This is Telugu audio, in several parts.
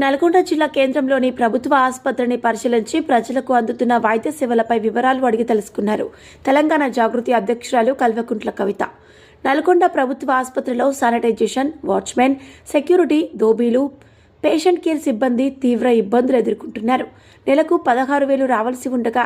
నల్గొండ జిల్లా కేంద్రంలోని ప్రభుత్వ ఆసుపత్రిని పరిశీలించి ప్రజలకు అందుతున్న వైద్య సేవలపై వివరాలు అడిగి తెలుసుకున్నారు. తెలంగాణ జాగృతి అధ్యక్షురాలు కల్వకుంట్ల కవిత. నల్గొండ ప్రభుత్వ ఆసుపత్రిలో శానిటైజేషన్ వాచ్మెన్ సెక్యూరిటీ దోబీలు పేషెంట్ కేర్ సిబ్బంది తీవ్ర ఇబ్బందులు ఎదుర్కొంటున్నారు. నెలకు పదహారు వేలు రావాల్సి ఉండగా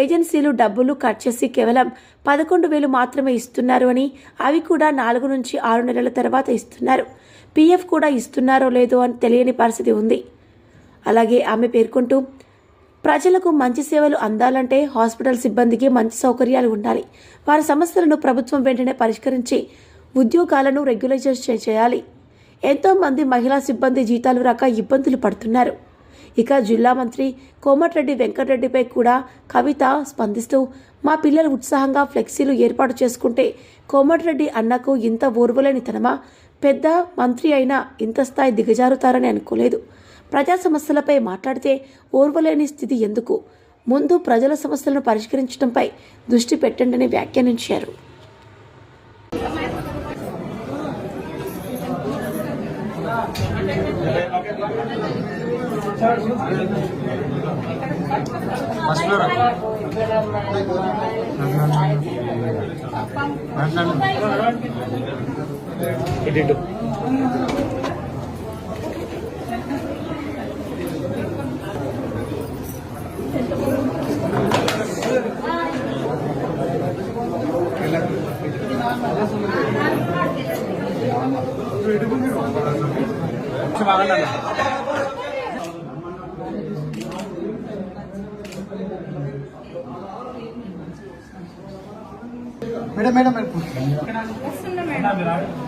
ఏజెన్సీలు డబ్బులు కట్ చేసి కేవలం పదకొండు వేలు మాత్రమే ఇస్తున్నారు అని అవి కూడా నాలుగు నుంచి ఆరు నెలల తర్వాత ఇస్తున్నారు. పీఎఫ్ కూడా ఇస్తున్నారో లేదో అని తెలియని పరిస్థితి ఉంది. అలాగే ఆమె పేర్కొంటూ ప్రజలకు మంచి సేవలు అందాలంటే హాస్పిటల్ సిబ్బందికి మంచి సౌకర్యాలు ఉండాలి. వారి సమస్యలను ప్రభుత్వం వెంటనే పరిష్కరించి ఉద్యోగాలను రెగ్యులైజర్ చే- చేయాలి. ఎంతోమంది మహిళా సిబ్బంది జీతాలు రాక ఇబ్బందులు పడుతున్నారు. ఇక జిల్లా మంత్రి కోమటిరెడ్డి వెంకటరెడ్డిపై కూడా కవిత స్పందిస్తూ మా పిల్లలు ఉత్సాహంగా ఫ్లెక్సీలు ఏర్పాటు చేసుకుంటే కోమటిరెడ్డి అన్నకు ఇంత ఓర్వలేని తనమా పెద్ద మంత్రి అయినా ఇంత స్థాయి దిగజారుతారని అనుకోలేదు. ప్రజా సమస్యలపై మాట్లాడితే ఓర్వలేని స్థితి ఎందుకు? ముందు ప్రజల సమస్యలను పరిష్కరించడంపై దృష్టి పెట్టండి వ్యాఖ్యానించారు. ఇటు మేడం మేడం మేడం మేడం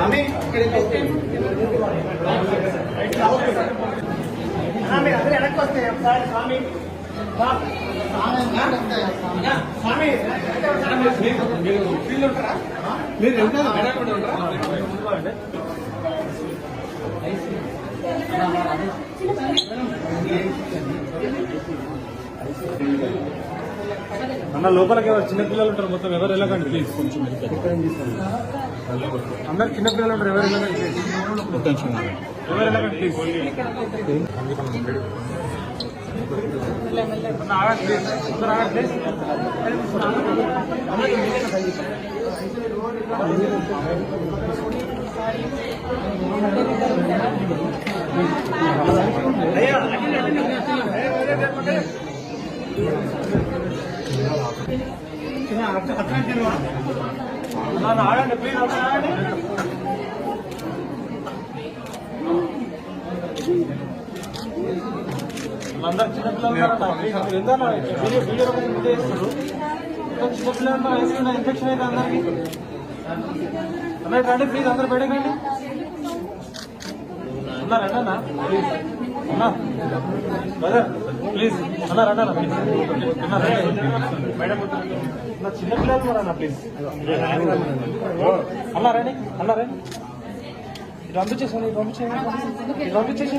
స్వామి. మీరు అందరూ వెనక్కి వస్తే ఒకసారి స్వామి. స్వామి. మీరు అన్న లోపలికి ఎవరు చిన్నపిల్లలు ఉంటారు? మొత్తం ఎవరు వెళ్ళకండి ప్లీజ్ కొంచెం అందరు చిన్నపిల్లలు ఉంటారు ఎవరు వెళ్ళకండి ఎవరు వెళ్ళకండి అందరు చిన్నపిల్లలు ఎందుకన్నా వీడియో వీడియో ముందే చిన్నపిల్లలు వేసుకున్న ఇన్ఫెక్షన్ అయితే అందరికి అన్నట్టు రండి ప్లీజ్ అందరు బయటకు రండి అన్న ప్లీజ్ ప్లీజ్ అన్న రండి అన్న ప్లీజ్ అన్న రండి. మేడం అన్న చిన్నపిల్లలు అన్న ప్లీజ్ అన్న రండి అన్న రండి. ఇది పంపించేసాను ఇది పంపించేయండి. ఇది పంపించేసి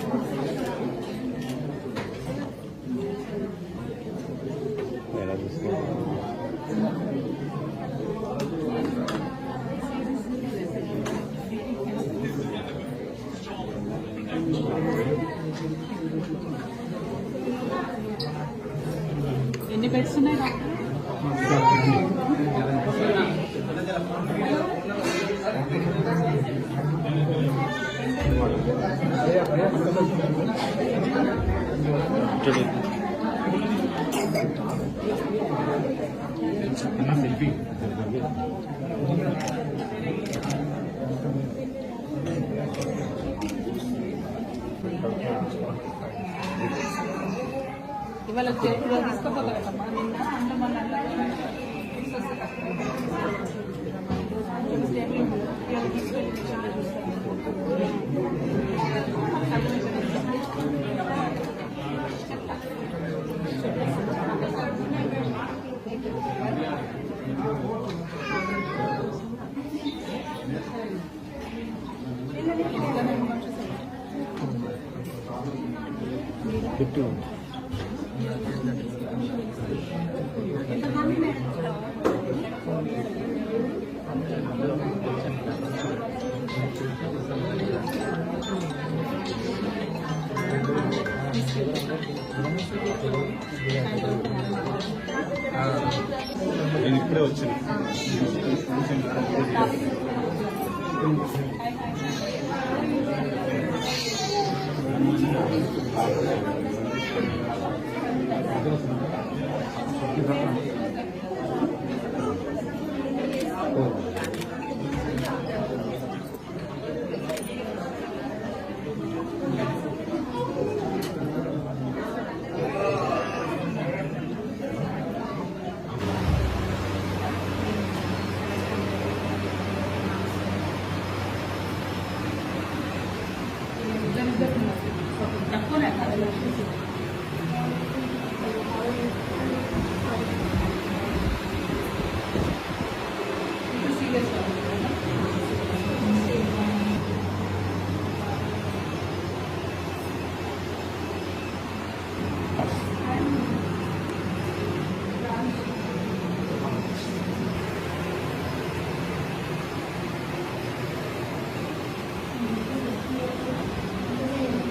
బెడ్స్ ఉన్నాయి డాక్టర్ ఇవాళ చేతిలో తీసుకోపోగలమ్మా నిన్న అందులో మళ్ళీ అందులో నేను ఇప్పుడే వచ్చాను తక్కువనే